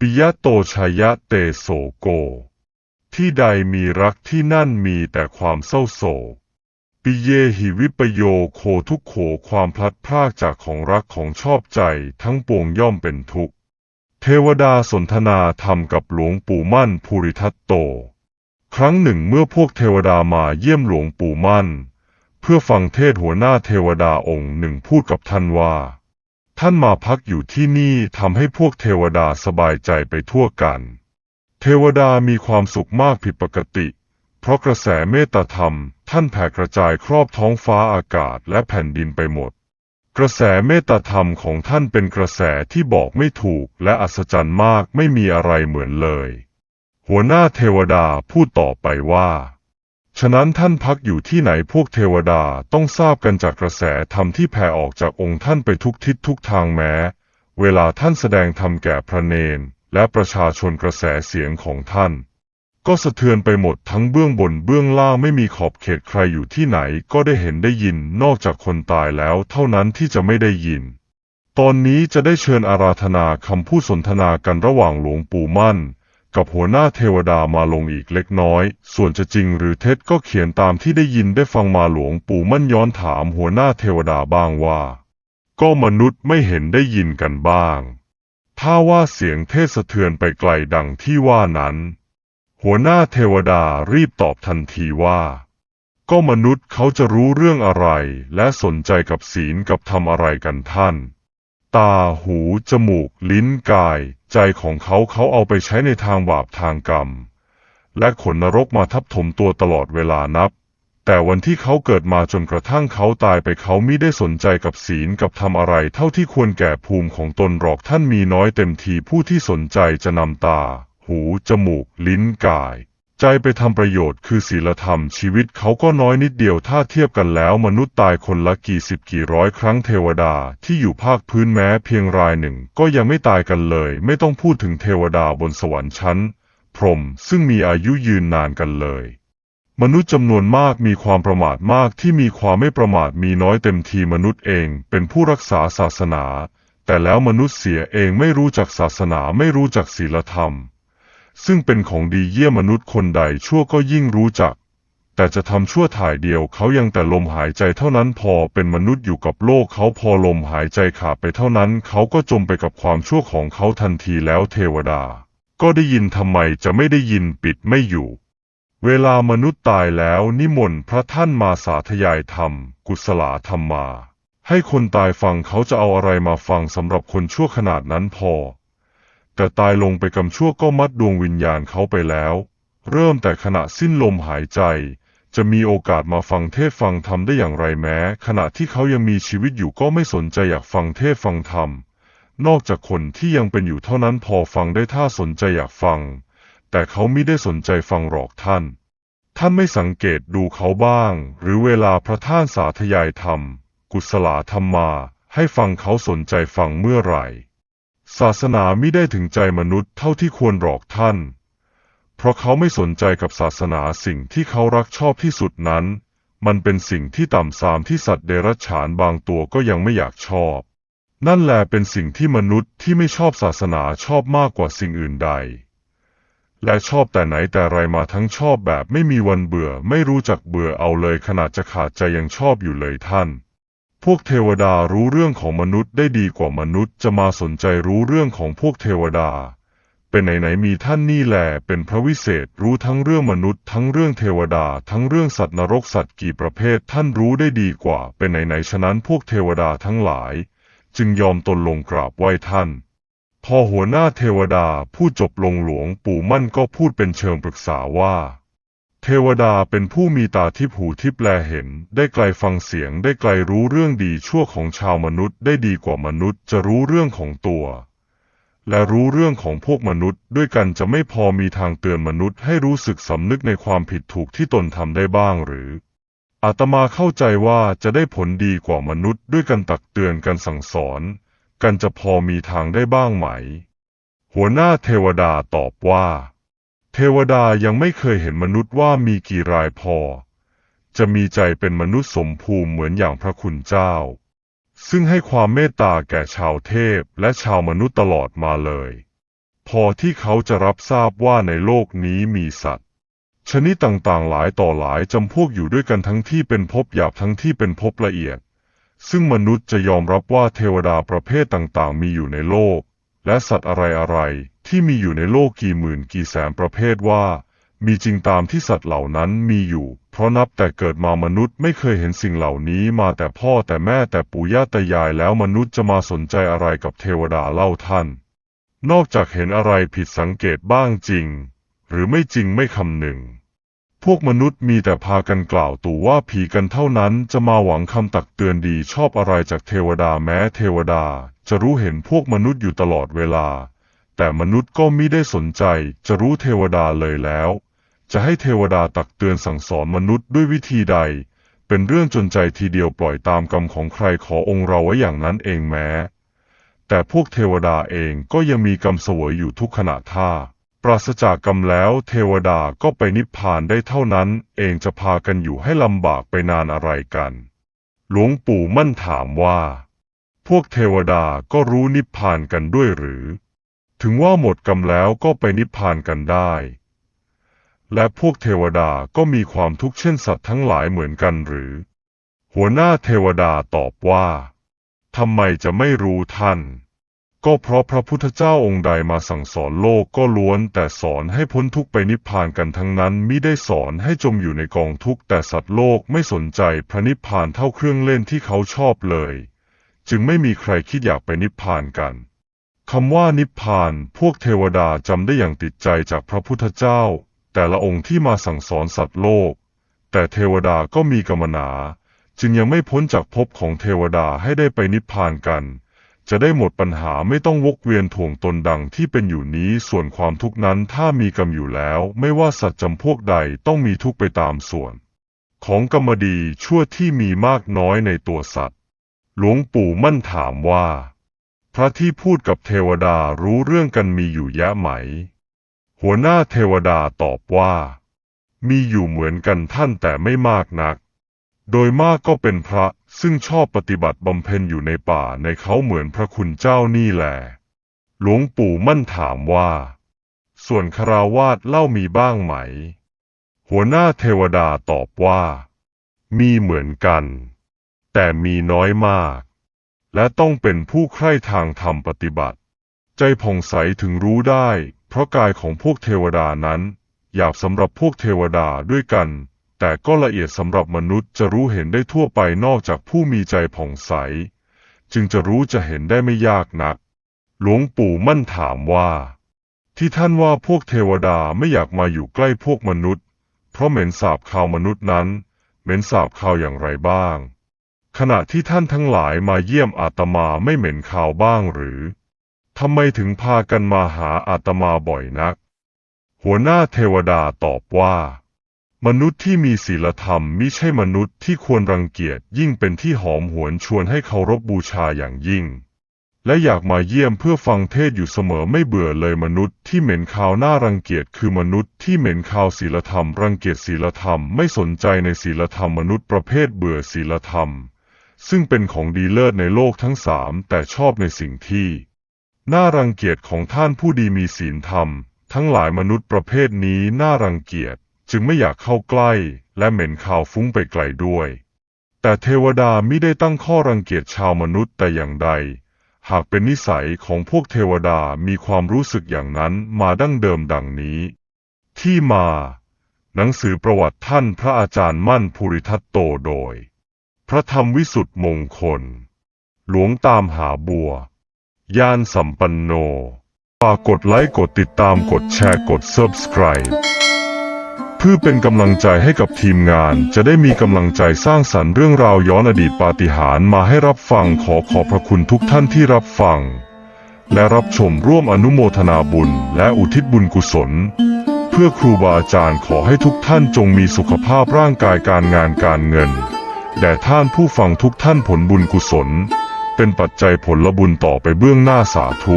ปิยะโตชายะเตโสโก ที่ใดมีรักที่นั่นมีแต่ความเศร้าโศก ปิเยหิวิปโยโคทุกโขความพลัดพรากจากของรักของชอบใจทั้งปวงย่อมเป็นทุกข์ เทวดาสนทนาธรรมกับหลวงปู่มั่นภูริทัตโต ครั้งหนึ่งเมื่อพวกเทวดามาเยี่ยมหลวงปู่มั่น เพื่อฟังเทศหัวหน้าเทวดาองค์หนึ่งพูดกับท่านว่า ท่านมาพักอยู่ที่นี่ทำให้พวกเทวดาสบายใจไปทั่วกัน เทวดามีความสุขมากผิดปกติ เพราะกระแสเมตตาธรรม ท่านแผ่กระจายครอบท้องฟ้าอากาศและแผ่นดินไปหมด กระแสเมตตาธรรมของท่านเป็นกระแสที่บอกไม่ถูกและอัศจรรย์มากไม่มีอะไรเหมือนเลย หัวหน้าเทวดาพูดต่อไปว่า ฉะนั้นท่านพักอยู่ที่ไหนพวกเทวดาต้องทราบกันจากกระแสธรรมที่แผ่ออกจากองค์ท่านไปทุกทิศทุกทางแม้ เวลาท่านแสดงธรรมแก่พระเนน และประชาชนกระแสเสียงของท่าน ก็สะเทือนไปหมดทั้งเบื้องบนเบื้องล่างไม่มีขอบเขตใครอยู่ที่ไหนก็ได้เห็นได้ยินนอกจากคนตายแล้วเท่านั้นที่จะไม่ได้ยิน ตอนนี้จะได้เชิญอาราธนาคำพูดสนทนากันระหว่างหลวงปู่มั่น กับหัวหน้าเทวดามาลงอีกเล็กน้อย ส่วนจะจริงหรือเท็จก็เขียนตามที่ได้ยินได้ฟังมาหลวงปู่มั่นย้อนถามหัวหน้าเทวดาบ้างว่า ก็มนุษย์ไม่เห็นได้ยินกันบ้าง ถ้าว่าเสียงเทศสะเทือนไปไกลดังที่ว่านั้น หัวหน้าเทวดารีบตอบทันทีว่า ก็มนุษย์เขาจะรู้เรื่องอะไร และสนใจกับศีลกับทำอะไรกันท่าน ตา หู จมูก ลิ้น กาย ใจของเขาเขาเอาไปใช้ในทางบาปทางกรรม และขนนรกมาทับถมตัวตลอดเวลานับ แต่วันที่เขาเกิดมาจนกระทั่งเขาตายไปเขาไม่ได้สนใจกับศีลกับทำอะไรเท่าที่ควรแก่ภูมิของตนหรอกท่านมีน้อยเต็มทีผู้ที่สนใจจะนำตา หู จมูก ลิ้น กาย ใจไปทำประโยชน์คือศีลธรรมชีวิตเขาก็น้อยนิดเดียวถ้าเทียบกันแล้วมนุษย์ตายคนละกี่สิบกี่ร้อยครั้งเทวดาที่อยู่ภาคพื้นแม้เพียงรายหนึ่ง ก็ยังไม่ตายกันเลย ไม่ต้องพูดถึงเทวดาบนสวรรค์ชั้น พรหมซึ่งมีอายุยืนนานกันเลย มนุษย์จำนวนมากมีความประมาทมากที่มีความไม่ประมาทมีน้อยเต็มทีมนุษย์เองเป็นผู้รักษาศาสนา แต่แล้วมนุษย์เสียเองไม่รู้จักศาสนาไม่รู้จักศีลธรรม ซึ่งเป็นของดีเยี่ยมมนุษย์คนใดชั่วก็ยิ่งรู้จัก แต่จะทำชั่วถ่ายเดียวเขายังแต่ลมหายใจเท่านั้นพอเป็นมนุษย์อยู่กับโลกเขาพอลมหายใจขาดไปเท่านั้น เขาก็จมไปกับความชั่วของเขาทันทีแล้วเทวดา ก็ได้ยินทำไมจะไม่ได้ยินปิดไม่อยู่ เวลามนุษย์ตายแล้วนิมนต์พระท่านมาสาธยายธรรม กุศลธรรมมา ให้คนตายฟังเขาจะเอาอะไรมาฟังสำหรับคนชั่วขนาดนั้นพอ แต่ตายลงไปกำชั่วก็มัดดวงวิญญาณเขาไปแล้ว เริ่มแต่ขณะสิ้นลมหายใจ จะมีโอกาสมาฟังเทศฟังธรรมได้อย่างไรแม้ ขณะที่เขายังมีชีวิตอยู่ก็ไม่สนใจอยากฟังเทศฟังธรรม นอกจากคนที่ยังเป็นอยู่เท่านั้นพอฟังได้ถ้าสนใจอยากฟัง แต่เขาไม่ได้สนใจฟังหรอกท่าน ท่านไม่สังเกตดูเขาบ้าง หรือเวลาพระท่านสาธยายธรรม กุศลธรรมมา ให้ฟังเขาสนใจฟังเมื่อไหร่ ศาสนาไม่ได้ถึงใจมนุษย์เท่าที่ควรหรอกท่าน เพราะเขาไม่สนใจกับศาสนาสิ่งที่เขารักชอบที่สุดนั้น มันเป็นสิ่งที่ต่ำทรามที่สัตว์เดรัจฉานบางตัวก็ยังไม่อยากชอบ นั่นแหละเป็นสิ่งที่มนุษย์ที่ไม่ชอบศาสนาชอบมากกว่าสิ่งอื่นใด และชอบแต่ไหนแต่ไรมาทั้งชอบแบบไม่มีวันเบื่อไม่รู้จักเบื่อเอาเลยขนาดจะขาดใจยังชอบอยู่เลยท่าน พวกเทวดารู้เรื่องของมนุษย์ได้ดีกว่ามนุษย์จะมาสนใจรู้เรื่องของพวกเทวดา เป็นไหนไหนมีท่านนี่แหละเป็นพระวิเศษรู้ทั้งเรื่องมนุษย์ ทั้งเรื่องเทวดา ทั้งเรื่องสัตว์นรกสัตว์กี่ประเภทท่านรู้ได้ดีกว่า เป็นไหนไหนฉะนั้นพวกเทวดาทั้งหลาย จึงยอมตนลงกราบไหว้ท่าน พอหัวหน้าเทวดาพูดจบลงหลวงปู่มั่นก็พูดเป็นเชิงปรึกษาว่า เทวดาเป็นผู้มีตาทิพหูทิพแลเห็น ได้ไกลฟังเสียงได้ไกลรู้เรื่องดีชั่วของชาวมนุษย์ได้ดีกว่ามนุษย์จะรู้เรื่องของตัว และรู้เรื่องของพวกมนุษย์ ด้วยกันจะไม่พอมีทางเตือนมนุษย์ให้รู้สึกสำนึกในความผิดถูกที่ตนทำได้บ้างหรืออาตมาเข้าใจว่าจะได้ผลดีกว่ามนุษย์ด้วยกันตักเตือนกันสั่งสอน กันจะพอมีทางได้บ้างไหม หัวหน้าเทวดาตอบว่า เทวดายังไม่เคยเห็นมนุษย์ว่ามีกี่รายพอ จะมีใจเป็นมนุษย์สมภูมิเหมือนอย่างพระคุณเจ้า ซึ่งให้ความเมตตาแก่ชาวเทพและชาวมนุษย์ตลอดมาเลย พอที่เขาจะรับทราบว่าในโลกนี้มีสัตว์ ชนิดต่างๆหลายต่อหลายจำพวกอยู่ด้วยกันทั้งที่เป็นภพหยาบทั้งที่เป็นภพละเอียด ซึ่งมนุษย์จะยอมรับว่าเทวดาประเภทต่างๆ มีอยู่ในโลก และสัตว์อะไรๆ ที่มีอยู่ในโลกกี่หมื่นกี่แสนประเภทว่า มีจริงตามที่สัตว์เหล่านั้นมีอยู่ เพราะนับแต่เกิดมามนุษย์ไม่เคยเห็นสิ่งเหล่านี้มาแต่พ่อแต่แม่แต่ปู่ย่าตายายแล้วมนุษย์จะมาสนใจอะไรกับเทวดาเล่าท่าน นอกจากเห็นอะไรผิดสังเกตบ้างจริง หรือไม่จริงไม่คำหนึ่งพวกมนุษย์มีแต่พากันกล่าวตู่ว่าผีกันเท่านั้นจะมาหวังคำตักเตือนดีชอบอะไรจากเทวดาแม้เทวดา จะรู้เห็นพวกมนุษย์อยู่ตลอดเวลา แต่มนุษย์ก็มิได้สนใจจะรู้เทวดาเลยแล้ว จะให้เทวดาตักเตือนสั่งสอนมนุษย์ด้วยวิธีใด เป็นเรื่องจนใจทีเดียวปล่อยตามกรรมของใครขอองค์เราไว้อย่างนั้นเองแม้ แต่พวกเทวดาเองก็ยังมีกรรมเสวยอยู่ทุกขณะท่า ปราศจากกรรมแล้วเทวดาก็ไปนิพพานได้เท่านั้น เองจะพากันอยู่ให้ลำบากไปนานอะไรกัน หลวงปู่มั่นถามว่า พวกเทวดาก็รู้นิพพานกันด้วยหรือ ถึงว่าหมดกรรมแล้วก็ไปนิพพานกันได้ และพวกเทวดาก็มีความทุกข์เช่นสัตว์ทั้งหลายเหมือนกันหรือ หัวหน้าเทวดาตอบว่าทำไมจะไม่รู้ท่าน ก็เพราะพระพุทธเจ้าองค์ใดมาสั่งสอนโลกก็ล้วนแต่สอนให้พ้นทุกไปนิพพานกันทั้งนั้นมิได้สอนให้จมอยู่ในกองทุกข์แต่สัตว์โลกไม่สนใจพระนิพพานเท่าเครื่องเล่นที่เขาชอบเลย จึงไม่มีใครคิดอยากไปนิพพานกัน คำว่านิพพาน พวกเทวดาจำได้อย่างติดใจจากพระพุทธเจ้า แต่ละองค์ที่มาสั่งสอนสัตว์โลก แต่เทวดาก็มีกรรมนา จึงยังไม่พ้นจากภพของเทวดาให้ได้ไปนิพพานกัน จะได้หมดปัญหาไม่ต้องวกเวียนถ่วงตนดังที่เป็นอยู่นี้ส่วนความทุกข์นั้นถ้ามีกรรมอยู่แล้ว ไม่ว่าสัตว์จำพวกใดต้องมีทุกข์ไปตามส่วน ของกรรมดีชั่วที่มีมากน้อยในตัวสัตว์ หลวงปู่มั่นถามว่า พระที่พูดกับเทวดารู้เรื่องกันมีอยู่แยะไหม หัวหน้าเทวดาตอบว่า มีอยู่เหมือนกันท่านแต่ไม่มากนัก โดยมากก็เป็นพระซึ่งชอบปฏิบัติบำเพ็ญอยู่ในป่าในเขาเหมือนพระคุณเจ้านี่แหละ หลวงปู่มั่นถามว่า ส่วนคาราวาสเล่ามีบ้างไหม หัวหน้าเทวดาตอบว่า มีเหมือนกัน แต่มีน้อยมาก และต้องเป็นผู้ใคร่ทางธรรมปฏิบัติ ใจผ่องใสถึงรู้ได้ เพราะกายของพวกเทวดานั้น หยาบสำหรับพวกเทวดาด้วยกัน แต่ก็ละเอียดสำหรับมนุษย์จะรู้เห็นได้ทั่วไปนอกจากผู้มีใจผ่องใส จึงจะรู้จะเห็นได้ไม่ยากนัก หลวงปู่มั่นถามว่า ที่ท่านว่าพวกเทวดาไม่อยากมาอยู่ใกล้พวกมนุษย์ เพราะเหม็นสาบข่าวมนุษย์นั้น เหม็นสาบข่าวอย่างไรบ้าง ขณะที่ท่านทั้งหลายมาเยี่ยมอาตมาไม่เหม็นข่าวบ้างหรือ ทำไมถึงพากันมาหาอาตมาบ่อยนัก หัวหน้าเทวดาตอบว่า มนุษย์ที่มีศีลธรรมมิใช่มนุษย์ที่ควรรังเกียจยิ่งเป็นที่หอมหวนชวนให้เคารพบูชาอย่างยิ่ง และอยากมาเยี่ยมเพื่อฟังเทศอยู่เสมอไม่เบื่อเลยมนุษย์ที่เหม็นข่าวหน่ารังเกียจคือมนุษย์ที่เหม็นข่าวศีลธรรม รังเกียจศีลธรรมไม่สนใจในศีลธรรมมนุษย์ประเภทเบื่อศีลธรรม ซึ่งเป็นของดีเลิศในโลกทั้งสามแต่ชอบในสิ่งที่น่ารังเกียจของท่านผู้ดีมีศีลธรรม ทั้งหลายมนุษย์ประเภทนี้น่ารังเกียจจึงไม่อยากเข้าใกล้และเหม็นข่าวฟุ้งไปไกลด้วย แต่เทวดาไม่ได้ตั้งข้อรังเกียจชาวมนุษย์แต่อย่างใด หากเป็นนิสัยของพวกเทวดามีความรู้สึกอย่างนั้นมาดั้งเดิมดังนี้ ที่มา หนังสือประวัติท่านพระอาจารย์มั่นภูริทัตโตโดย พระธรรมวิสุทธิมงคล หลวงตามหาบัว ยานสัมปันโนฝากกดไลค์กดติดตามกดแชร์กด Subscribe เพื่อเป็นกำลังใจให้กับทีมงานจะได้มีกำลังใจสร้างสรรค์เรื่องราวย้อนอดีตปาฏิหาริย์มาให้รับฟังขอขอบพระคุณทุกท่านที่รับฟัง และรับชมร่วมอนุโมทนาบุญและอุทิศบุญกุศล เพื่อครูบาอาจารย์ขอให้ทุกท่านจงมีสุขภาพร่างกายการงานการเงิน แด่ท่านผู้ฟังทุกท่านผลบุญกุศล เป็นปัจจัยผลบุญต่อไปเบื้องหน้าสาธุ